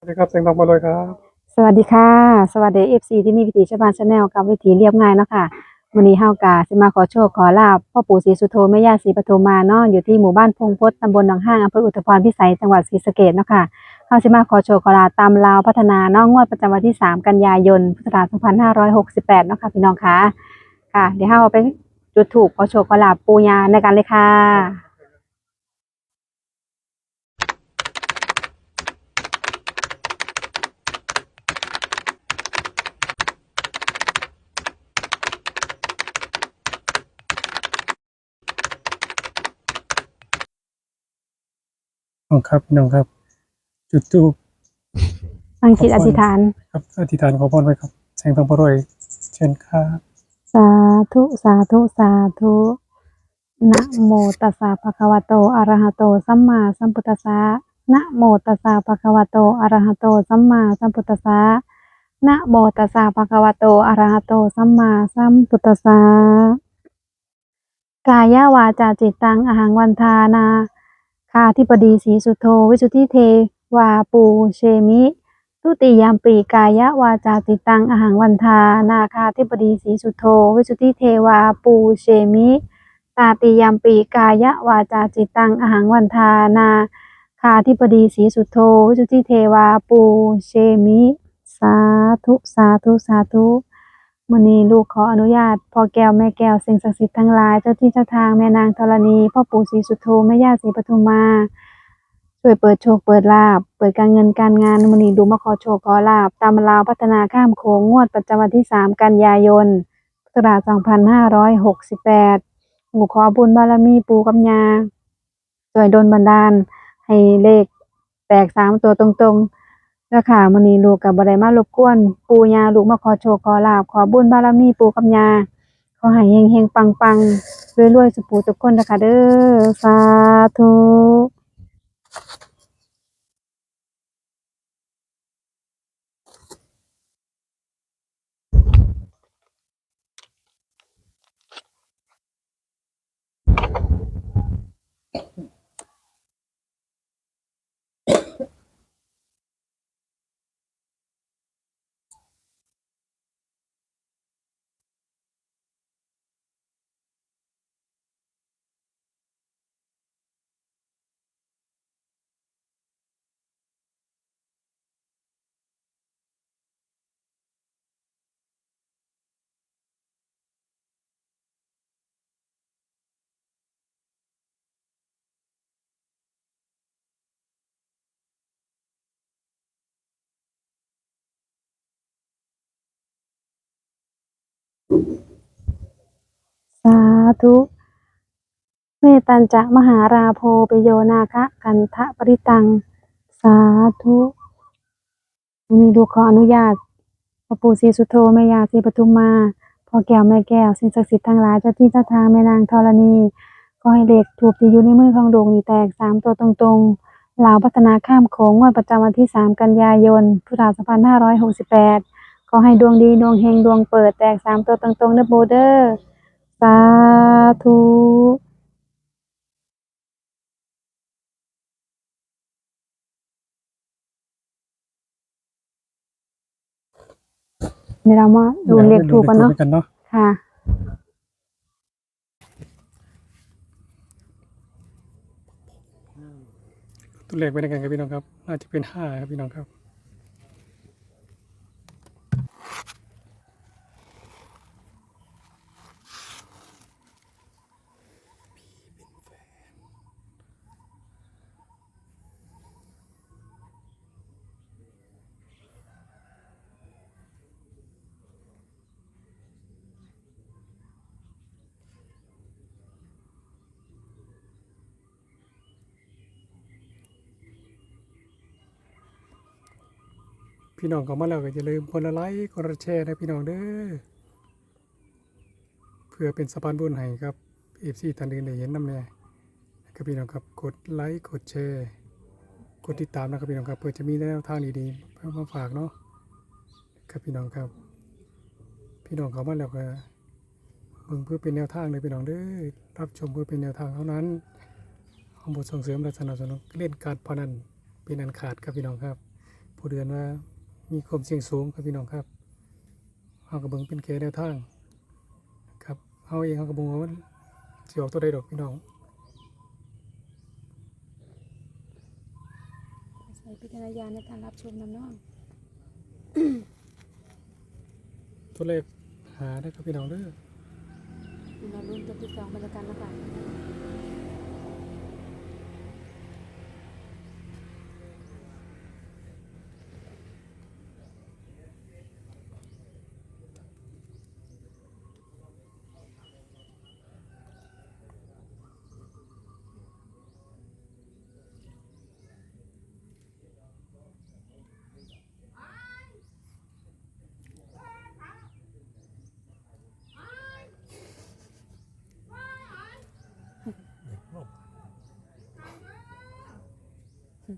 สวัสดีครับเสียงทองมาเลยครับ สวัสดีค่ะ สวัสดีเอฟซีที่มีวิถีชาวบ้านชาแนลกับวิถีเรียบง่ายเนาะค่ะวันนี้เฮากาสิมาขอโชคขอลาบพ่อปู่ศรีสุโธแม่ย่าศรีปทุมมาเนาะอยู่ที่หมู่บ้านพงพศตำบลหนองห้างอำเภออุทพรพิสัยจังหวัดศรีสะเกษเนาะค่ะเฮาสิมาขอโชคขอลาบตามลาวพัฒนาเนาะงวดประจำวันที่ 3 กันยายนพุทธศักราช2568เนาะค่ะพี่น้องค่ะค่ะ เดี๋ยวเฮาไปจุดถูกขอโชคขอลาบปูยาในกันเลยค่ะ น้องครับพี่น้องครับ จุดทูปตั้งจิตอธิษฐาน ครับอธิษฐานขอพรไว้ครับเสียงทองมาเลยเชิญครับสาธุสาธุสาธุนะโมตัสสะภะคะวะโตอะระหะโตสัมมาสัมพุทธัสสะนะโมตัสสะภะคะวะโตอะระหะโตสัมมาสัมพุทธัสสะนะโมตัสสะภะคะวะโตอะระหะโตสัมมาสัมพุทธัสสะกายาวาจาจิตตังอหังวันทานาคาธิปดีสีสุโธวิสุทธิเทวาปูเชมิทุติยามปีกายะวาจาติตังอาหังวันทานาคาธิปดีสีสุโธวิสุทธิเทวาปูเชมิตาติยามปีกายะวาจาจิตังอาหังวันทานาคาธิปดีสีสุโธวิสุทธิเทวาปูเชมิ สาธุ สาธุ สาธุ มอนีลูกขออนุญาตพ่อแก้วแม่แก้วสิ่งศักดิ์สิทธิ์ทั้งหลายเจ้าที่เจ้าทางแม่นางธรณีพ่อปู่ศรีสุโธแม่ย่าศรีปทุมมาช่วยเปิดโชคเปิดลาบเปิดการเงินการงานมอนีดูมาขอโชคขอลาบตามลาวพัฒนาข้ามโขงงวดประจำวันที่ 3 กันยายนพุทธศักราช2568หมู่ขอบุญบารมีปูกับยาช่วยดลบันดาลให้เลขแตกสามตัวตรงๆ แล้วค่ะมอนี้ลูกกับบไดมารบกวน ปูยาลูกมาขอโชคขอลาบขอบุญบารมีปูกับยาขอให้เฮงเฮงๆปังปังรวยรวยๆสุปูทุกคนนะคะเด้อสาธุ สาธุเมตัญจะมหาราโพปโยนาคะกันทะปริตัง สาธุมีลูขออนุญาตพระปู่ศรีสุโธแม่ยาศรีปทุมมาพ่อแก้วแม่แก้วสิ่งศักดิ์สิทธิ์ทั้งหลายเจ้าที่เจ้าทางแม่นางธรณีขอให้เด็กถูกที่อยู่ในมือของดวงนี่แตกสามตัวตรงๆลาวพัฒนาข้ามโขงงวดประจำวันที่สามกันยายนพุทธศักราช2568 ขอให้ดวงดีดวงเฮงดวงเปิดแตกสามตัวตรงๆเด้อโบเดอร์สาธุเดี๋ยวเรามาดูเลขถูกกันเนาะดี๋ยวรดูลขทูปกันเนาะค่ะ ตัวเลขไปด้วยกันครับพี่น้องครับ น่าจะเป็นห้าครับพี่น้องครับ พี่น้องเข้ามาแล้วก็อย่าลืมคนละไลค์คนละแชร์นะพี่น้องเด้อเพื่อเป็นสะพานบุญให้ครับเอฟซีท่านอื่นได้เห็นน้ำแน่ครับพี่น้องครับกดไลค์กดแชร์กดติดตามนะครับพี่น้องครับเพื่อจะมีแนวทางดีๆเพื่อมาฝากเนาะครับพี่น้องครับ พี่น้องเข้ามาแล้วก็เบิ่งเพื่อเป็นแนวทางเลยพี่น้องเด้อรับชมเพื่อเป็นแนวทางเท่านั้นเอาบทส่งเสริมและสนับสนุนเล่นการพนันเป็นอันขาดครับพี่น้องครับ ผู้เดือนว่า มีความเสี่ยงสูงครับพี่น้องครับเฮาก็เบิ่งเป็นแค่แนวทางครับเฮาเองเฮาก็บ่รู้ว่ามันสิออกตัวใดดอกพี่น้องใส่พิจารณญาณในการรับชมน้ำน้องตัวเลขหาได้ครับพี่น้องเด้อเราลุ้นตัวที่สองบรรยากาศนะคะ รว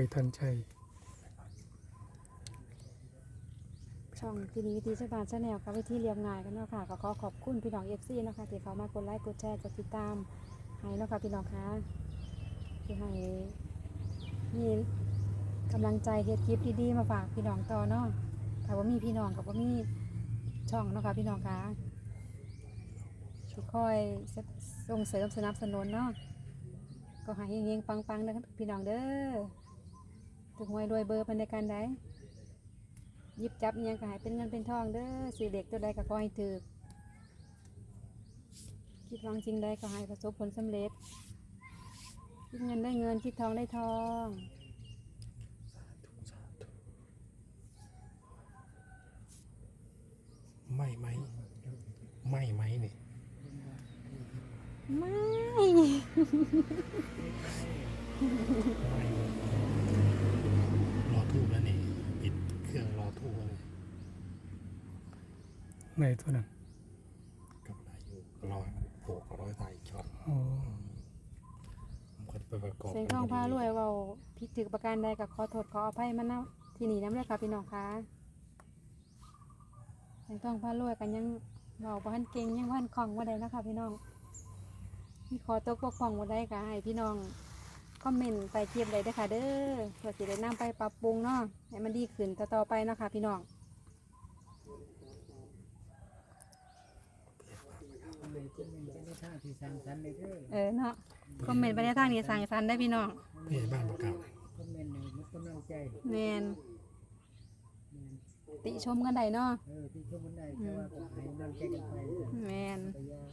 ยทันใจ ช่องทีนี้วิธีชาวบ้านชาแนลกับวิธีเรียบง่ายกันเนาะค่ะก็ขอขอบคุณพี่น้องเอฟซีนะคะที่เขามากดไลค์กดแชร์กดติดตามให้เนาะค่ะพี่น้องคะที่ให้มี กำลังใจเฮ็ดคลิปดีๆมาฝากพี่น้องต่อเนาะถ้าว่ามีพี่น้องกับว่ามีช่องเนาะค่ะพี่น้องคะที่คอยส่งเสริมสนับสนุนเนาะก็ให้เฮงๆปังๆนะครับพี่น้องเด้อถึงหวยรวยเบอร์เป็นในการใดยิบจับอิหยังก็ให้เป็นเงินเป็นทองเด้อสื่อเด็กตัวใดก็ขอให้ถือคิดหวังจริงใดก็ให้ประสบผลสำเร็จคิดเงินได้เงินคิดทองได้ทอง ไม่ไหมไม่ไหมนี่ไม่ไม่รอทูบแล้วนี่ปิดเครื่องรอทูบแล้วนี่ในตัวนั้นกับนายอยู่รอโผล่ร้อยตายอีกช็อตโอ้ผมก็จะไปประกอบเสียงทองพารวยเว่าผิดถือประการใดก็ขอโทษขออภัยมันนะที่นี่น้ำเลยค่ะพี่น้องคะเสี ยงทองพารวยกันยังเบาบ้านเก่งยังบ้านคล่องว่าใดนะคะพี่น้องมีขอตกบกพร่องว่าใดก็ให้พี่น้องคอมเมนต์ไปเทียบเลยเด้อค่ะ เด้อเพื่อสิได้นำไปปรับปรุงเนาะให้มันดีขึ้นต่อๆไปเนาะค่ะพี่น้องเลยจะมีเป็นท่าที่สร้างสรรค์เลยเด้อเออเนาะคอมเมนต์ไปในทางนี้สั่งสรรค์ได้พี่น้องพี่บ้านประกาศคอมเมนต์เนี่ยมันกำลังใจแมน ติชมกันได้เนาะเออที่ชมมันได้แต่ว่าก็ให้กำลังใจกันไปแมนพยายาม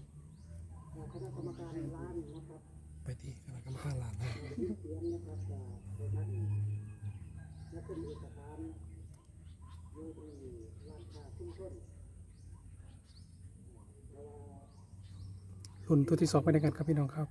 ไปที่คณะกรรมการลานให้รุ่นตัวที่สองไปในกันครับพี่น้องครับ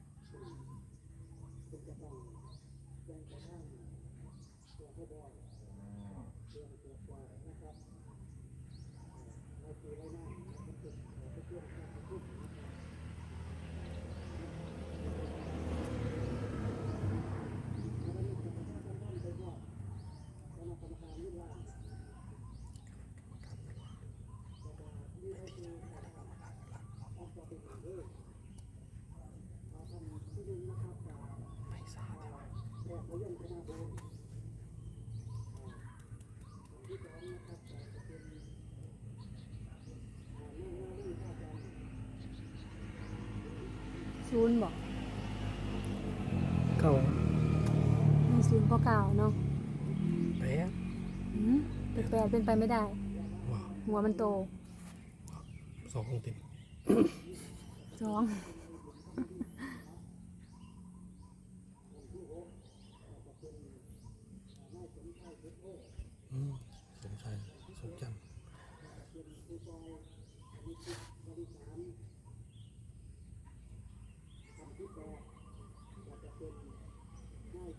ศูนย์บอกเก่ามีศูนย์พอเก่าเนาะแป๊ะอืมเป็นแปดเป็นไปไม่ได้ ว้าวหัวมันโต สององค์ติดสอง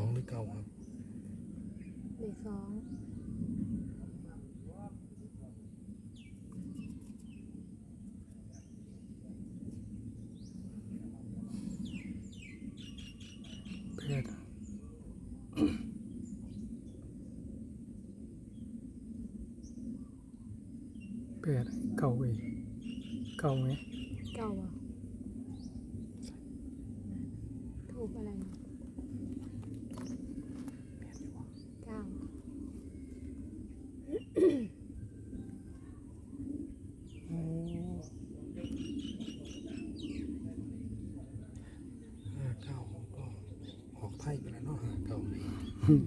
องหรือเก้าครับเลขสองแปดแปดเก่าอีกเก่าไหมเก้าอะถูกอะไรนะเก้า ห้าเก้าก็ออกไทยไปแล้วเนาะห้าเก้านี่ อืม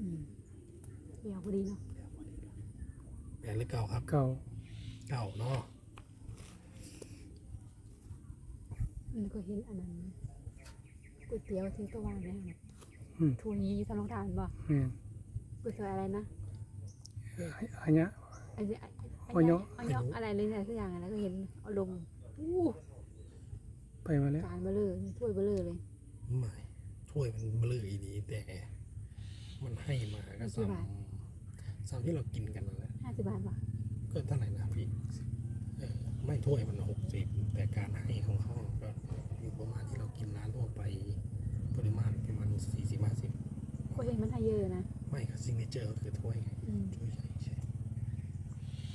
อืม เดี๋ยวพอดีเนาะแปดหรือเก้าครับเก่าเก้าเนาะมันก็เห็นอันนั้นนะก๋วยเตี๋ยวที่ตัววางเนี่ยอืมทูนี้ทำรองทานบ่แม่นก๋วยเตี๋ยวอะไรนะอันเนี้ย อันนี้อ้อยเนาะอ้อยเนาะอะไรเลยอะไรสักอย่างอะไรก็เห็นเอาลงอู้ไปมาแล้วจานเบลเลอร์ถ้วยเบลเลอร์เลยไม่ถ้วยมันเบลออีดีแต่ มันให้มาก็ซ้ำ ซ้ำที่เรากินกันนั่นแหละห้าสิบบาทป่ะก็เท่าไหร่นะพี่เออไม่ถ้วยมันหกสิบแต่การให้ของเขาก็อยู่ประมาณที่เรากินร้านทั่วไปปริมาณประมาณสี่สิบห้าสิบก็เห็นมันให้เยอะนะไม่ครับซิงเกิลก็คือถ้วยไงอืมถ้วยใหญ่ใช่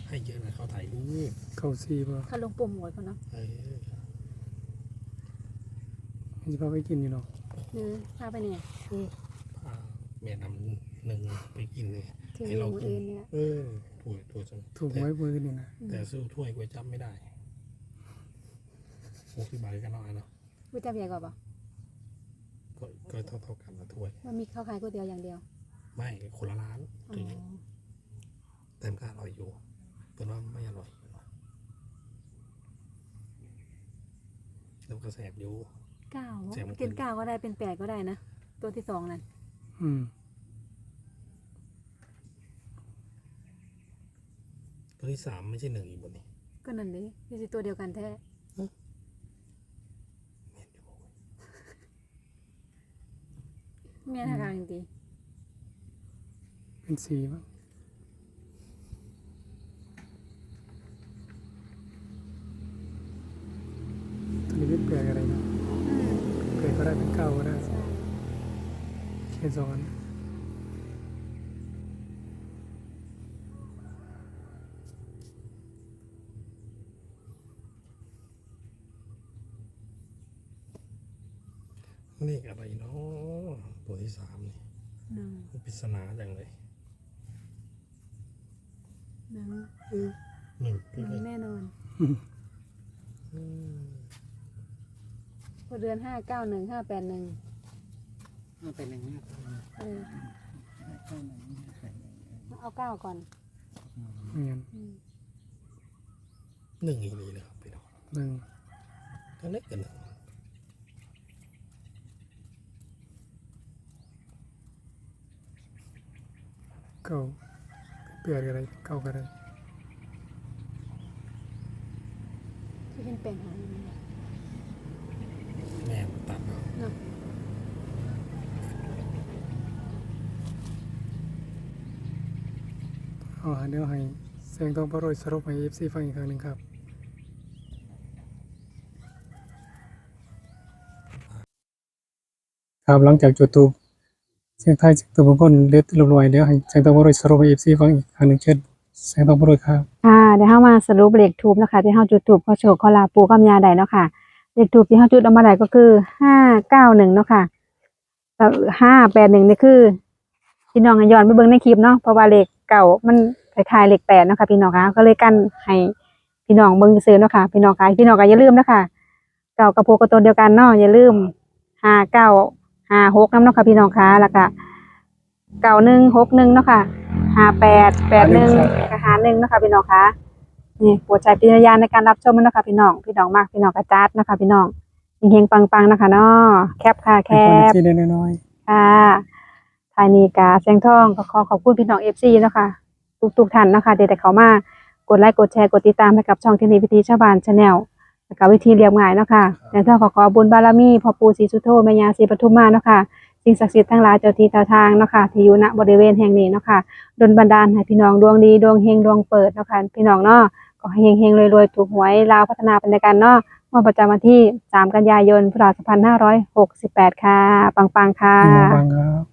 ให้เยอะนะเขาถ่ายรูปเก่าสี่บ่เขาลงโปรโมทเขาเนาะเออมันจะพาไปกินอยู่เนาะเนื้อพาไปเนี่ยพาแม่นำห นึ่งไปกินเลยถึงให้เรามือกินอื่นเนี่ยเออถ้วยถ้วยจังถูกไว้มือนี่นะอืมแต่สู้ถ้วยก๋วยจั๊บไม่ได้หกสิบบาทก็น้อยเนาะก๋วยจั๊บใหญ่กว่าป่ะก็ก็เท่าเท่าๆกันนะถ้วย มันมีข้าวขายก๋วยเตี๋ยวอย่างเดียวไม่คนละร้านอ๋อถึงแต่มันก็อร่อยอยู่เป็นว่าไม่อร่อยแล้วก็แสบอยู่ เก้าเสียงมัน กินเก้าก็ได้เป็นแปดก็ได้นะตัวที่สองนั่นอืม ตัวที่สามไม่ใช่หนึ่งอีกบนนี้ก็นั่นเลยนี่สิตัวเดียวกันแท้แม่นอยู่แม่ทางกลางจริงเป็นสี่มั้งตัวนี้เป็นแปดอะไรเนาะๆอืมแปดก็ได้เป็นเก้าก็ได้ใช่แค่สองอัน เลขอะไรเนาะตัวที่สามนี่หนึ่งมันปริศนาจังเลยหนึ่งหนึ่งหนึ่งแน่นอนอืมพอเดือนห้าเก้าหนึ่งห้าแปดหนึ่งมันเป็นอย่างนี้ครับเออเข้ามานี่ใส่อย่างนี้เอาเก้าก่อนเงี้ยอืมหนึ่งอีกนี่นะครับพี่น้องหนึ่งก็เล็กกันหนึ่ง เก้าแปดก็ได้เก้าก็ได้ที่เป็นแปลงหางอย่างนี้แม่มันตัดเนาะเนาะเอาหาเดี๋ยวให้แสงทองพระโรยสรุปให้เอฟซีฟังอีกครั้งหนึ่งครับ ครับหลังจากจุดตูป เสียงไทายเสียงตัวบุคคลเล็ดลงลอยเดี๋ยวให้แสงทองพระโรยสรุปเอฟซีฟังอีกครั้งหนึ่งเช่นแสงทองพระโรยครับค่ะเดี๋ยวเฮามาสรุปเลขทูบนะคะที่เฮาจุดทูบขอโชคขอลาปูกับยาได้เนาะค่ะเลขทูบที่เฮาจุดออกมาได้ก็คือห้าเก้าหนึ่งเนาะค่ะห้าแปดหนึ่งนี่คือพี่น้องย้อนไปเบิ่งในคลิปเนาะเพราะว่าเลขเก่ามันคล้ายๆเลขแปดเนาะค่ะพี่น้องคะก็เลยกันให้พี่น้องเบิ่งซื้อเนาะค่ะพี่น้องคะพี่น้องก็อย่าลืมนะคะเก่ากับโพกตัวเดียวกันเนาะอย่าลืมห้าเก้า ห้าหกน้ำเนาะค่ะพี่น้องคะแล้วก็เก่าหนึ่งหกหนึ่งเนาะค่ะห้าแปดแปดหนึ่งกับหาหนึ่งเนาะค่ะพี่น้องคะนี่โปรดใช้ปิญญาณในการรับชมเนาะค่ะพี่น้องพี่น้องมากพี่น้องกระจัดเนาะคะพี่น้องเฮงๆปังๆนะคะเนาะแคปค่ะแคเป็นคนปที่ได้น้อยค่ะทายนีกาแสงทองก็ขอขอบคุณพี่น้องเอฟซีเนาะคะทุกทุกๆท่านเนาะคะเดี๋ยวแต่เขามากดไลค์กดแชร์กดติดตามให้กับช่องที่นี่วิธีชาวบ้านชาแนล แล้วก็วิธีเรียบง่ายเนาะค่ะแล้วถ้าขอขอบุญบารมีพ่อปู่ศรีสุโธแม่ย่าศรีปทุมมาเนาะค่ะสิ่งศักดิ์สิทธิ์ทั้งหลายเจ้าที่เจ้าทางเนาะค่ะที่อยู่ณบริเวณแห่งนี้เนาะค่ะดลบันดาลให้พี่น้องดวงดีดวงเฮงดวงเปิดเนาะค่ะพี่น้องเนาะก็ให้เฮงๆรวยๆถูกหวยลาวพัฒนาเป็นกันเนาะเมื่อประจำวันที่ 3 กันยายนพุทธศักราช2568 ค่ะ ปังๆ ค่ะๆพี่น้องฟังครับ